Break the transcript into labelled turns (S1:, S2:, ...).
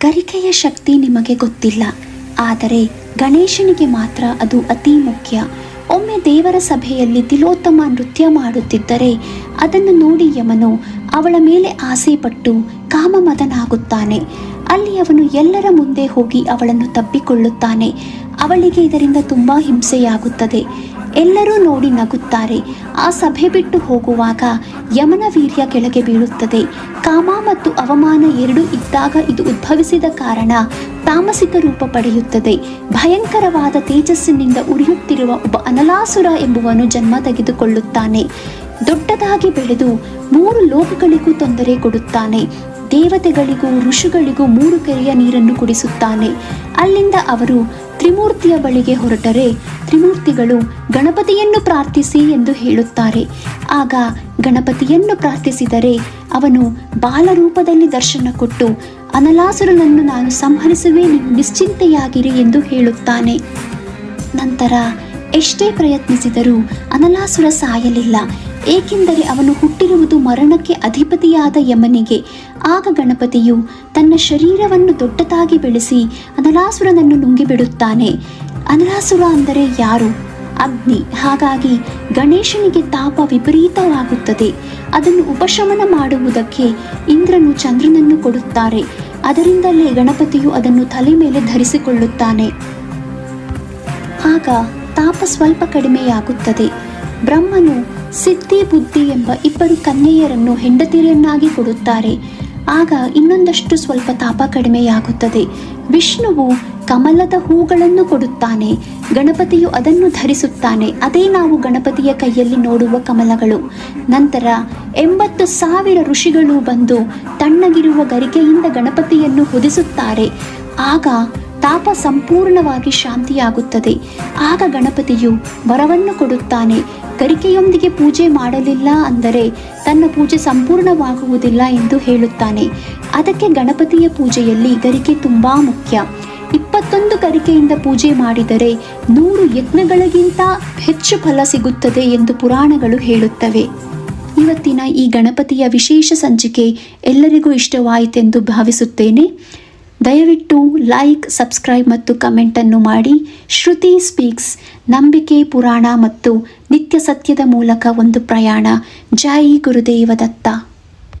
S1: ಗರಿಕೆಯ ಶಕ್ತಿ ನಿಮಗೆ ಗೊತ್ತಿಲ್ಲ. ಆದರೆ ಗಣೇಶನಿಗೆ ಮಾತ್ರ ಅದು ಅತಿ ಮುಖ್ಯ. ಒಮ್ಮೆ ದೇವರ ಸಭೆಯಲ್ಲಿ ತಿಲೋತ್ತಮ ನೃತ್ಯ ಮಾಡುತ್ತಿದ್ದರೆ ಅದನ್ನು ನೋಡಿ ಯಮನು ಅವಳ ಮೇಲೆ ಆಸೆಪಟ್ಟು ಕಾಮಮದನಾಗುತ್ತಾನೆ ಅಲ್ಲಿ ಅವನು ಎಲ್ಲರ ಮುಂದೆ ಹೋಗಿ ಅವಳನ್ನು ತಬ್ಬಿಕೊಳ್ಳುತ್ತಾನೆ ಅವಳಿಗೆ ಇದರಿಂದ ತುಂಬ ಹಿಂಸೆಯಾಗುತ್ತದೆ. ಎಲ್ಲರೂ ನೋಡಿ ನಗುತ್ತಾರೆ. ಆ ಸಭೆ ಬಿಟ್ಟು ಹೋಗುವಾಗ ಯಮನ ವೀರ್ಯ ಕೆಳಗೆ ಬೀಳುತ್ತದೆ. ಕಾಮ ಮತ್ತು ಅವಮಾನ ಎರಡೂ ಇದ್ದಾಗ ಇದು ಉದ್ಭವಿಸಿದ ಕಾರಣ ತಾಮಸಿಕ ರೂಪ ಪಡೆಯುತ್ತದೆ. ಭಯಂಕರವಾದ ತೇಜಸ್ಸಿನಿಂದ ಉರಿಯುತ್ತಿರುವ ಒಬ್ಬ ಅನಲಾಸುರ ಎಂಬುವನು ಜನ್ಮ ತೆಗೆದುಕೊಳ್ಳುತ್ತಾನೆ. ದೊಡ್ಡದಾಗಿ ಬೆಳೆದು ಮೂರು ಲೋಕಗಳಿಗೂ ತೊಂದರೆ ಕೊಡುತ್ತಾನೆ. ದೇವತೆಗಳಿಗೂ ಋಷಿಗಳಿಗೂ ಮೂರು ಕೆರೆಯ ನೀರನ್ನು ಕುಡಿಸುತ್ತಾನೆ. ಅಲ್ಲಿಂದ ಅವರು ತ್ರಿಮೂರ್ತಿಯ ಬಳಿಗೆ ಹೊರಟರೆ, ತ್ರಿಮೂರ್ತಿಗಳು ಗಣಪತಿಯನ್ನು ಪ್ರಾರ್ಥಿಸಿ ಎಂದು ಹೇಳುತ್ತಾರೆ. ಆಗ ಗಣಪತಿಯನ್ನು ಪ್ರಾರ್ಥಿಸಿದರೆ ಅವನು ಬಾಲರೂಪದಲ್ಲಿ ದರ್ಶನ ಕೊಟ್ಟು, ಅನಲಾಸುರನನ್ನು ನಾನು ಸಂಹರಿಸುವೆ ನಿಶ್ಚಿಂತೆಯಾಗಿರಿ ಎಂದು ಹೇಳುತ್ತಾನೆ. ನಂತರ ಎಷ್ಟೇ ಪ್ರಯತ್ನಿಸಿದರೂ ಅನಲಾಸುರ ಸಾಯಲಿಲ್ಲ. ಏಕೆಂದರೆ ಅವನು ಹುಟ್ಟಿರುವುದು ಮರಣಕ್ಕೆ ಅಧಿಪತಿಯಾದ ಯಮನಿಗೆ. ಆಗ ಗಣಪತಿಯು ತನ್ನ ಶರೀರವನ್ನು ದೊಡ್ಡದಾಗಿ ಬೆಳೆಸಿ ಅನಲಾಸುರನನ್ನು ನುಂಗಿಬಿಡುತ್ತಾನೆ. ಅನಲಾಸುರ ಅಂದರೆ ಯಾರು? ಅಗ್ನಿ. ಹಾಗಾಗಿ ಗಣೇಶನಿಗೆ ತಾಪ ವಿಪರೀತವಾಗುತ್ತದೆ. ಅದನ್ನು ಉಪಶಮನ ಮಾಡುವುದಕ್ಕೆ ಇಂದ್ರನು ಚಂದ್ರನನ್ನು ಕೊಡುತ್ತಾರೆ. ಅದರಿಂದಲೇ ಗಣಪತಿಯು ಅದನ್ನು ತಲೆ ಮೇಲೆ ಧರಿಸಿಕೊಳ್ಳುತ್ತಾನೆ. ಆಗ ತಾಪ ಸ್ವಲ್ಪ ಕಡಿಮೆಯಾಗುತ್ತದೆ. ಬ್ರಹ್ಮನು ಸಿದ್ಧಿ ಬುದ್ಧಿ ಎಂಬ ಇಬ್ಬರು ಕನ್ಯೆಯರನ್ನು ಹೆಂಡತಿಯರನ್ನಾಗಿ ಕೊಡುತ್ತಾರೆ. ಆಗ ಇನ್ನೊಂದಷ್ಟು ಸ್ವಲ್ಪ ತಾಪ ಕಡಿಮೆಯಾಗುತ್ತದೆ. ವಿಷ್ಣುವು ಕಮಲದ ಹೂಗಳನ್ನು ಕೊಡುತ್ತಾನೆ. ಗಣಪತಿಯು ಅದನ್ನು ಧರಿಸುತ್ತಾನೆ. ಅದೇ ನಾವು ಗಣಪತಿಯ ಕೈಯಲ್ಲಿ ನೋಡುವ ಕಮಲಗಳು. ನಂತರ ಎಂಬತ್ತು ಸಾವಿರ ಋಷಿಗಳು ಬಂದು ತಣ್ಣಗಿರುವ ಗರಿಕೆಯಿಂದ ಗಣಪತಿಯನ್ನು ಹೊದಿಸುತ್ತಾರೆ. ಆಗ ತಾಪ ಸಂಪೂರ್ಣವಾಗಿ ಶಾಂತಿಯಾಗುತ್ತದೆ. ಆಗ ಗಣಪತಿಯು ವರವನ್ನು ಕೊಡುತ್ತಾನೆ. ಗರಿಕೆಯೊಂದಿಗೆ ಪೂಜೆ ಮಾಡಲಿಲ್ಲ ಅಂದರೆ ತನ್ನ ಪೂಜೆ ಸಂಪೂರ್ಣವಾಗುವುದಿಲ್ಲ ಎಂದು ಹೇಳುತ್ತಾನೆ. ಅದಕ್ಕೆ ಗಣಪತಿಯ ಪೂಜೆಯಲ್ಲಿ ಗರಿಕೆ ತುಂಬ ಮುಖ್ಯ. ಇಪ್ಪತ್ತೊಂದು ಗರಿಕೆಯಿಂದ ಪೂಜೆ ಮಾಡಿದರೆ ನೂರು ಯಜ್ಞಗಳಿಗಿಂತ ಹೆಚ್ಚು ಫಲ ಸಿಗುತ್ತದೆ ಎಂದು ಪುರಾಣಗಳು ಹೇಳುತ್ತವೆ. ಇವತ್ತಿನ ಈ ಗಣಪತಿಯ ವಿಶೇಷ ಸಂಚಿಕೆ ಎಲ್ಲರಿಗೂ ಇಷ್ಟವಾಯಿತೆಂದು ಭಾವಿಸುತ್ತೇನೆ. ದಯವಿಟ್ಟು ಲೈಕ್ ಸಬ್ಸ್ಕ್ರೈಬ್ ಮತ್ತು ಕಮೆಂಟನ್ನು ಮಾಡಿ. ಶ್ರುತಿ ಸ್ಪೀಕ್ಸ್ ನಂಬಿಕೆ, ಪುರಾಣ ಮತ್ತು ನಿತ್ಯ ಸತ್ಯದ ಮೂಲಕ ಒಂದು ಪ್ರಯಾಣ. ಜೈ ಗುರುದೇವ ದತ್ತ.